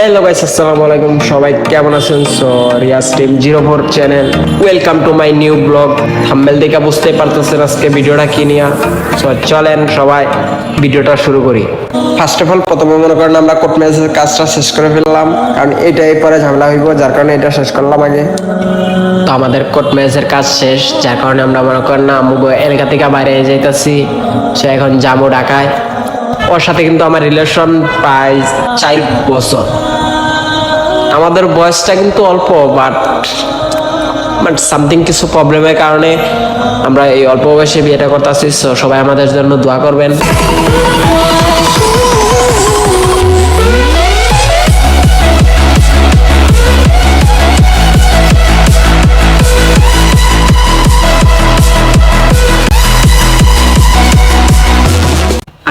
Hello guys আসসালামু আলাইকুম সবাই কেমন আছেন? So Riyaz team zero four channel welcome to my new blog thumbnail দেখে বুঝতেই পারতেছেন আজকে ভিডিওটা কি নিয়ে। সো চলেন সবাই ভিডিওটা শুরু করি। ফার্স্ট অফ অল প্রথমে মনে করেন আমরা কোর্ট ম্যাচের কাজটা শেষ করে ফেললাম। কারণ এটাই পরে ঝামেলা হইব, যার কারণে এটা শেষ করলাম আগে। তো আমাদের কোর্ট ম্যাচের কাজ শেষ, যার কারণে আমরা মনে করেন না, আমুগ এলাকা থেকে বাইরে যাইতেছি। সে এখন যাব ঢাকায়। ওর সাথে কিন্তু আমার রিলেশন প্রায় চার বছর। আমাদের বয়সটা কিন্তু অল্প বাট বাট সামথিং কিছু প্রবলেমের কারণে আমরা এই অল্প বয়সে বিয়েটা করতে আসছি সবাই আমাদের জন্য দোয়া করবেন।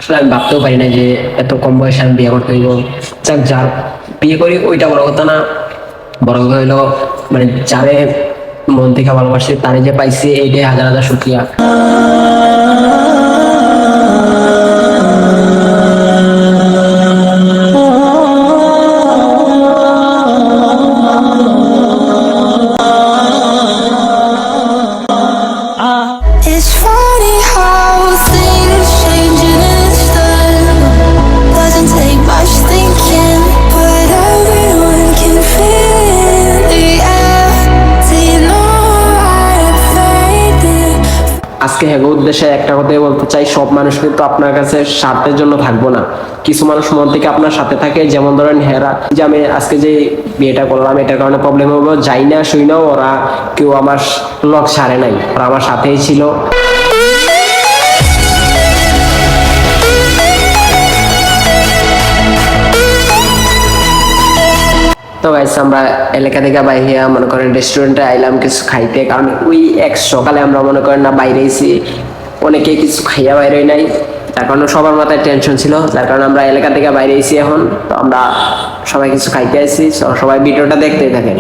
আসলে আমি ভাবতেও পারি না যে এত কম বয়সে আমি বিয়ে করতে হইব। যাক, যার বিয়ে করি, ওইটা বড় কথা না। বড় কথা হইল মানে যারে মন থেকে ভালোবাসি, তারে যে পাইছে, এইটাই হাজার হাজার শুক্রিয়া। আজকে হেগো উদ্দেশ্যে একটা কথাই বলতে চাই, সব মানুষ কিন্তু আপনার কাছে স্বার্থের জন্য থাকব না। কিছু মানুষ মন থেকে আপনার সাথে থাকে, যেমন ধরেন হেরা, যে আমি আজকে যে বিয়েটা করলাম, এটার কারণে প্রবলেম হব যাই না শুই না, ওরা কেউ আমার লক ছাড়ে নাই, ওরা আমার সাথেই ছিল। তো গাইস আমরা এলাকা থেকে বাইরে মনে করেন রেস্টুরেন্টে আইলাম, কিছু খাইতে। কারণ ওই এক সকালে আমরা মনে করেন না বাইরে এসি অনেকে কিছু খাইয়া বাইরে নাই। তার কারণে সবার মাথায় টেনশন ছিল। যার কারণে আমরা এলাকা থেকে বাইরে এসি এখন। তো আমরা সবাই কিছু খাইতে আসি সবাই ভিডিওটা দেখতেই থাকেন।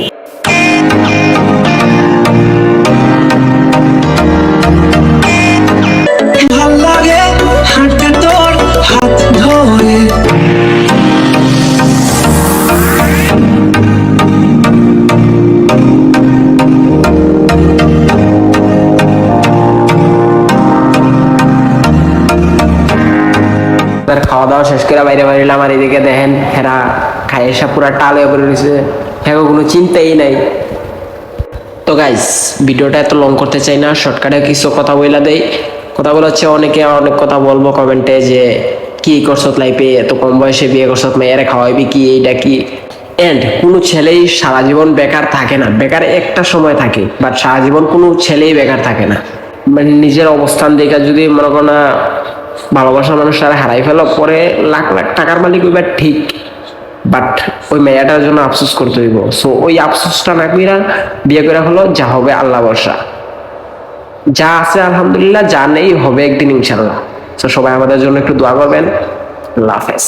তার খাওয়া দাওয়া শেষ করে বাইরে বাইরে আর এদিকে দেখেন হেরা খাই এসে পুরা টাল পড়ে রয়েছে। হ্যাঁ কোনো চিন্তাই নাই। তো গাইস ভিডিওটা এত লং করতে চাই না শর্টকাটে কিছু কথা বইলা দেই। কথা বলা হচ্ছে, অনেকে অনেক কথা বলব কমেন্টে যে, কি করছত লাইফে এত কম বয়সে বিয়ে করছত মেয়েরা খাওয়াইবি কি, এইটা কি? এন্ড কোনো ছেলেই সারা জীবন বেকার থাকে না। বেকার একটা সময় থাকে বাট সারা জীবন কোনো ছেলেই বেকার থাকে না। মানে নিজের অবস্থান দেখে যদি মনে করো না ভালোবাসার মানুষ আর হারাই ফেলো, পরে লাখ লাখ টাকার মালিক হইবার ঠিক। বাট ওই মেয়েটার জন্য আফসোস করতে হইব। সো ওই আফসোসটা না কইরা বিয়ে করা হলো, যা হবে আল্লাহ বর্ষা যা আছে আলহামদুলিল্লাহ, যা নেই হবে একদিন ইনশাল্লাহ তো সবাই আমাদের জন্য একটু দোয়া করবেন। আল্লাহ হাফেজ।